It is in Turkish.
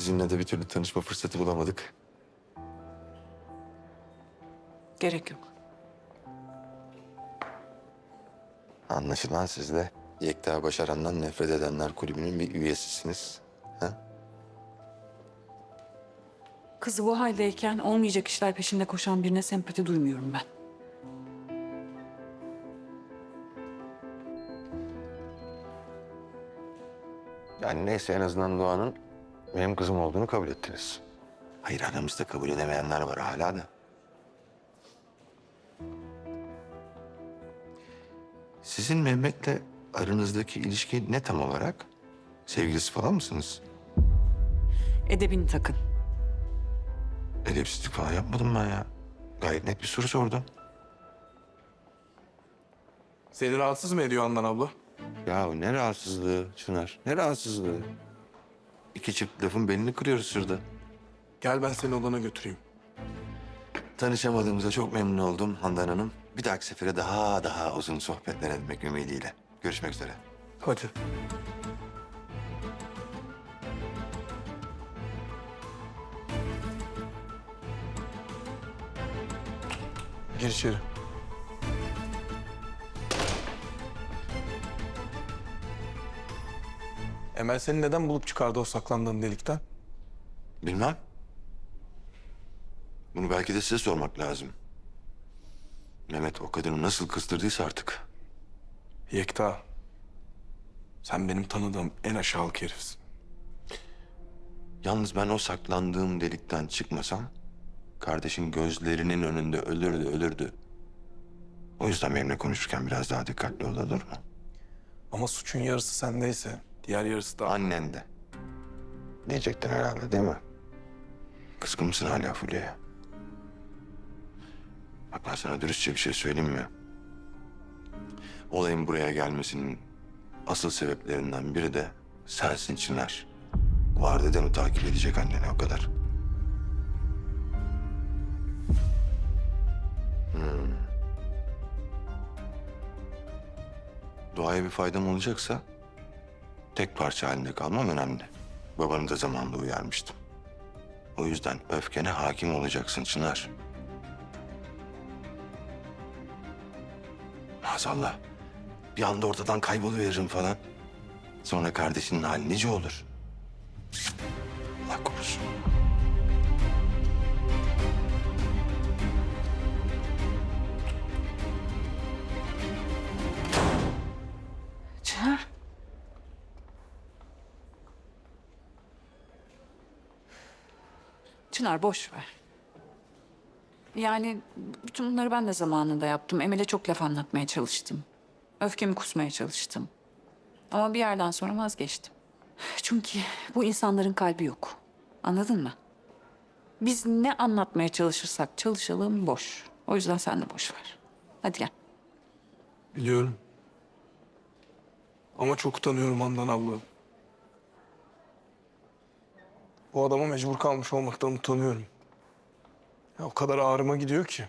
sizinle de bir türlü tanışma fırsatı bulamadık. Gerek yok. Anlaşılan siz de Yekta Başaran'dan nefret edenler kulübünün bir üyesisiniz. Ha? Kızı bu haldeyken olmayacak işler peşinde koşan birine sempati duymuyorum ben. Yani neyse en azından Doğan'ın benim kızım olduğunu kabul ettiniz. Hayır aramızda kabul edemeyenler var hala da. Sizin Mehmet'le aranızdaki ilişki ne tam olarak? Sevgilisi falan mısınız? Edebini takın. Edepsizlik falan yapmadım ben ya. Gayet net bir soru sordum. Seni rahatsız mı ediyor Handan abla? Ya ne rahatsızlığı Çınar, ne rahatsızlığı. İki çift lafın belini kırıyoruz şurada. Gel ben seni odana götüreyim. Tanışamadığımıza çok memnun oldum Handan Hanım. Bir dahaki sefere daha daha uzun sohbetler etmek ümidiyle. Görüşmek üzere. Hadi. Gir içeri. Emel seni neden bulup çıkardı o saklandığın delikten? Bilmem. Bunu belki de size sormak lazım. Mehmet o kadını nasıl kızdırdıysa artık. Yekta. Sen benim tanıdığım en aşağılık herifsin. Yalnız ben o saklandığım delikten çıkmasam... ...kardeşin gözlerinin önünde ölürdü, ölürdü. O yüzden benimle konuşurken biraz daha dikkatli ol olur mu? Ama suçun yarısı sendeyse diğer yarısı da... Annen de. Diyecektin herhalde değil mi? Kızgın mısın hala Fulya'ya? Bak ben sana dürüstçe bir şey söyleyeyim mi? Olayın buraya gelmesinin asıl sebeplerinden biri de sensin Çınar. Vardı de mi takip edecek anneni o kadar? Hmm. Doğaya bir faydam olacaksa tek parça halinde kalmam önemli. Babanı da zamanında uyarmıştım. O yüzden öfkene hakim olacaksın Çınar. Maazallah. Bir anda ortadan kayboluveririm falan. Sonra kardeşinin hali nice olur. Allah korusun. Çınar. Çınar boş ver. Yani bütün bunları ben de zamanında yaptım. Emel'e çok laf anlatmaya çalıştım. Öfkemi kusmaya çalıştım. Ama bir yerden sonra vazgeçtim. Çünkü bu insanların kalbi yok. Anladın mı? Biz ne anlatmaya çalışırsak çalışalım boş. O yüzden sen de boş ver. Hadi gel. Biliyorum. Ama çok utanıyorum Handan abla. Bu adama mecbur kalmış olmaktan utanıyorum. Ya o kadar ağrıma gidiyor ki.